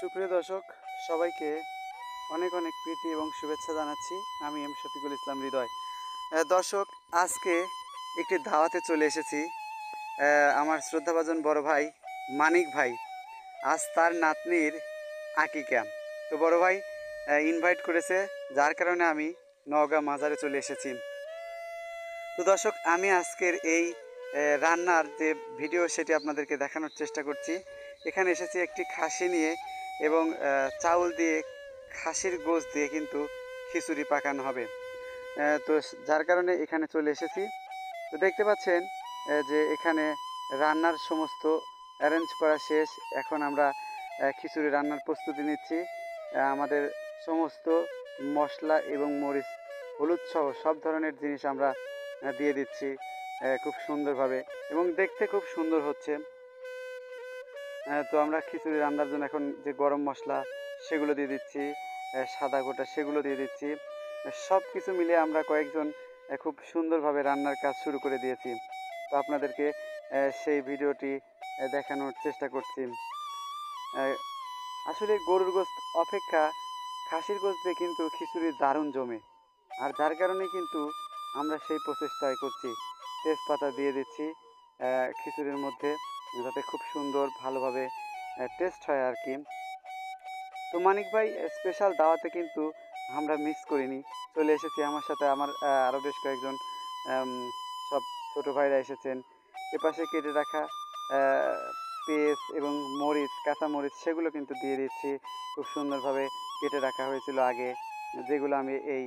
সুপ্রিয় দর্শক, সবাইকে অনেক অনেক প্রীতি এবং শুভেচ্ছা জানাচ্ছি। আমি এম শফিকুল ইসলাম হৃদয়। দর্শক, আজকে একটি দাওয়াতে চলে এসেছি। আমার শ্রদ্ধাভাজন বড় ভাই মানিক ভাই। আজ তার নাতনির আকিকা তো বড় ভাই ইনভাইট করেছে, যার কারণে আমি নওগাঁ মাজারে চলে এসেছি। তো দর্শক, আমি আজকের এই রান্নার যে ভিডিও, সেটি আপনাদেরকে দেখানোর চেষ্টা করছি। এখানে এসেছি একটি খাসি নিয়ে। এবং চাউল দিয়ে, খাসির গোশ দিয়ে কিন্তু খিচুড়ি পাকানো হবে। তো যার কারণে এখানে চলে এসেছি। তো দেখতে পাচ্ছেন যে এখানে রান্নার সমস্ত অ্যারেঞ্জ করা শেষ। এখন আমরা খিচুড়ি রান্নার প্রস্তুতি নিচ্ছি। আমাদের সমস্ত মশলা এবং মরিচ, হলুদ সহ সব ধরনের জিনিস আমরা দিয়ে দিচ্ছি খুব সুন্দরভাবে। এবং দেখতে খুব সুন্দর হচ্ছে। তো আমরা খিচুড়ি রান্নার জন্য এখন যে গরম মশলা সেগুলো দিয়ে দিচ্ছি সাদা গোটা সেগুলো দিয়ে দিচ্ছি সব কিছু মিলে আমরা কয়েকজন খুব সুন্দরভাবে রান্নার কাজ শুরু করে দিয়েছি। তো আপনাদেরকে সেই ভিডিওটি দেখানোর চেষ্টা করছি। আসলে গরুর গোস্ত অপেক্ষা খাসির গোস্ত কিন্তু খিচুড়ি দারুণ জমে। আর যার কারণে কিন্তু আমরা সেই প্রচেষ্টাই করছি। তেজপাতা দিয়ে দিচ্ছি খিচুড়ির মধ্যে। যাতে খুব সুন্দর, ভালোভাবে টেস্ট হয় আর কি তো মানিক ভাই স্পেশাল দাওয়াতে কিন্তু আমরা মিস করিনি। চলে এসেছি আমার সাথে। আমার আরও বেশ কয়েকজন সব ছোটো ভাইরা এসেছেন। এপাশে কেটে রাখা পেঁয়াজ এবং মরিচ, কাঁচা মরিচ, সেগুলো কিন্তু দিয়ে দিচ্ছি। খুব সুন্দরভাবে কেটে রাখা হয়েছিল আগে। যেগুলো আমি এই,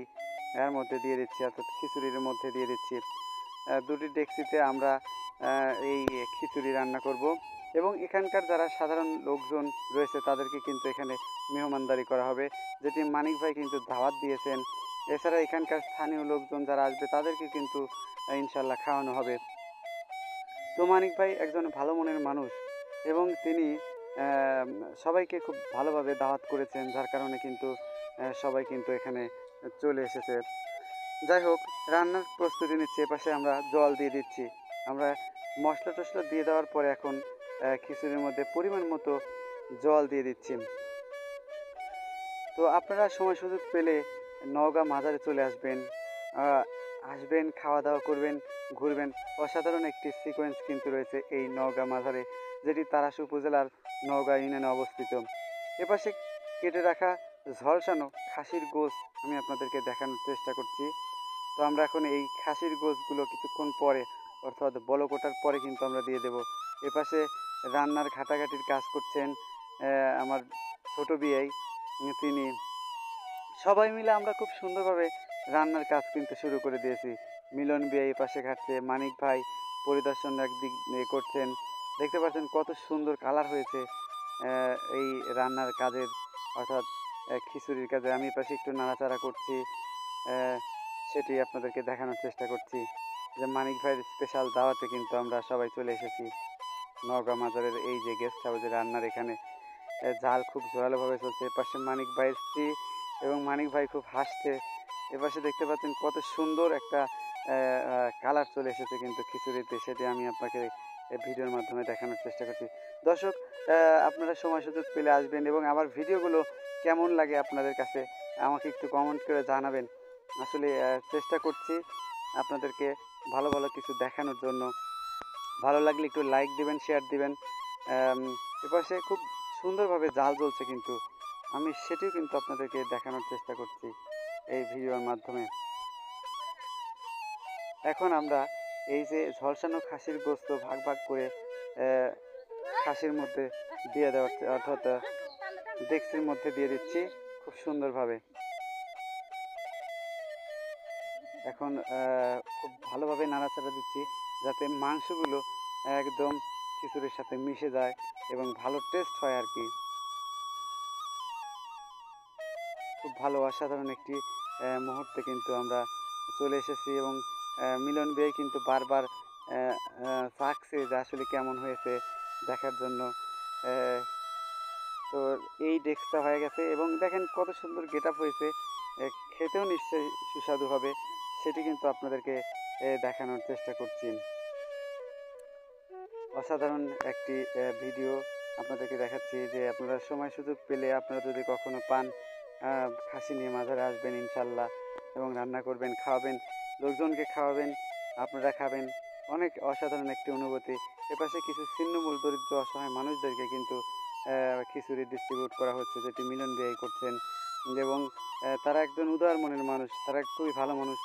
এর মধ্যে দিয়ে দিচ্ছি, অর্থাৎ খিচুড়ির মধ্যে দিয়ে দিচ্ছি। দুটি ডেক্সিতে আমরা এই খিচুড়ি রান্না করব। এবং এখানকার যারা সাধারণ লোকজন রয়েছে, তাদেরকে কিন্তু এখানে মেহমানদারি করা হবে। যেটি মানিক ভাই কিন্তু দাওয়াত দিয়েছেন। এছাড়া এখানকার স্থানীয় লোকজন যারা আসবে, তাদেরকে কিন্তু ইনশাল্লাহ খাওয়ানো হবে। তো মানিক ভাই একজন ভালো মনের মানুষ এবং তিনি সবাইকে খুব ভালোভাবে দাওয়াত করেছেন, যার কারণে কিন্তু সবাই কিন্তু এখানে চলে এসেছে। যাই হোক, রান্নার প্রস্তুতি নিচ্ছি এপাশে আমরা জল দিয়ে দিচ্ছি। আমরা মশলা টশলা দিয়ে দেওয়ার পরে এখন খিচুড়ির মধ্যে পরিমাণ মতো জল দিয়ে দিচ্ছি। তো আপনারা সময় সুযোগ পেলে নওগাঁ মাজারে চলে আসবেন আসবেন খাওয়া দাওয়া করবেন, ঘুরবেন। অসাধারণ একটি সিকোয়েন্স কিন্তু রয়েছে এই নওগাঁ মাজারে, যেটি তারাস উপজেলার নওগাঁ ইউনিয়নে অবস্থিত। এপাশে কেটে রাখা ঝলসানো খাসির গোস আমি আপনাদেরকে দেখানোর চেষ্টা করছি। তো আমরা এখন এই খাসির গোসগুলো কিছুক্ষণ পরে, অর্থাৎ বলকোটার পরে কিন্তু আমরা দিয়ে দেব। এপাশে রান্নার ঘাটাঘাটির কাজ করছেন আমার ছোট বিয়াই, তিনি। সবাই মিলে আমরা খুব সুন্দরভাবে রান্নার কাজ কিন্তু শুরু করে দিয়েছি। মিলন বিয়ে এই পাশে ঘাটছে, মানিক ভাই পরিদর্শন একদিক করছেন। দেখতে পাচ্ছেন কত সুন্দর কালার হয়েছে এই রান্নার কাজের, অর্থাৎ খিচুড়ির কাজে আমি পাশে একটু নাড়াচাড়া করছি সেটি আপনাদেরকে দেখানোর চেষ্টা করছি যে মানিক ভাইয়ের স্পেশাল দাওয়াতে কিন্তু আমরা সবাই চলে এসেছি। নওগাঁ মাজারের এই যে গেস্ট হাউসে রান্নার এখানে জাল খুব জোরালোভাবে চলছে। এপাশে মানিক ভাইয়ের স্ত্রী এবং মানিক ভাই খুব হাসছে। এপাশে দেখতে পাচ্ছেন কত সুন্দর একটা কালার চলে এসেছে কিন্তু খিচুড়িতে, সেটি আমি আপনাকে ভিডিওর মাধ্যমে দেখানোর চেষ্টা করছি। দর্শক আপনারা সময় সুযোগ পেলে আসবেন এবং আমার ভিডিওগুলো কেমন লাগে আপনাদের কাছে আমাকে একটু কমেন্ট করে জানাবেন। আসলে চেষ্টা করছি আপনাদেরকে ভালো ভালো কিছু দেখানোর জন্য। ভালো লাগলে একটু লাইক দিবেন শেয়ার দিবেন। এপাশে খুব সুন্দরভাবে জাল জ্বলছে কিন্তু। আমি সেটিও কিন্তু আপনাদেরকে দেখানোর চেষ্টা করছি এই ভিডিওর মাধ্যমে। এখন আমরা এই যে ঝলসানো খাসির গোস্ত ভাগ ভাগ করে খাসির মধ্যে দিয়ে দেওয়ার অর্থাৎ ডেক্সির মধ্যে দিয়ে দিচ্ছি খুব সুন্দরভাবে। এখন খুব ভালোভাবে নাড়াচাড়া দিচ্ছি যাতে মাংসগুলো একদম খিচুড়ির সাথে মিশে যায় এবং ভালো টেস্ট হয় আর কি। খুব ভালো, অসাধারণ একটি মুহূর্তে কিন্তু আমরা চলে এসেছি এবং মিলন বিয়ে কিন্তু বারবার চাকছে যে আসলে কেমন হয়েছে দেখার জন্য। তো এই ডেস্কটা হয়ে গেছে এবং দেখেন কত সুন্দর গেট হয়েছে। খেতেও নিশ্চয়ই সুস্বাদু হবে, সেটি কিন্তু আপনাদেরকে দেখানোর চেষ্টা করছি। অসাধারণ একটি ভিডিও আপনাদেরকে দেখাচ্ছি যে আপনারা সময় সুযোগ পেলে আপনারা যদি কখনো পান খাসি নিয়ে মাঝারে আসবেন ইনশাল্লাহ এবং রান্না করবেন, খাওয়াবেন। লোকজনকে খাওয়াবেন, আপনারা খাবেন। অনেক অসাধারণ একটি অনুভূতি। এপাশে কিছু ছিন্নমূল দরিদ্র অসহায় মানুষদেরকে কিন্তু খিচুড়ি ডিস্ট্রিবিউট করা হচ্ছে, যেটি মিলন ব্যয় করছেন। এবং তারা একজন উদার মনের মানুষ, তারা খুবই ভালো মানুষ।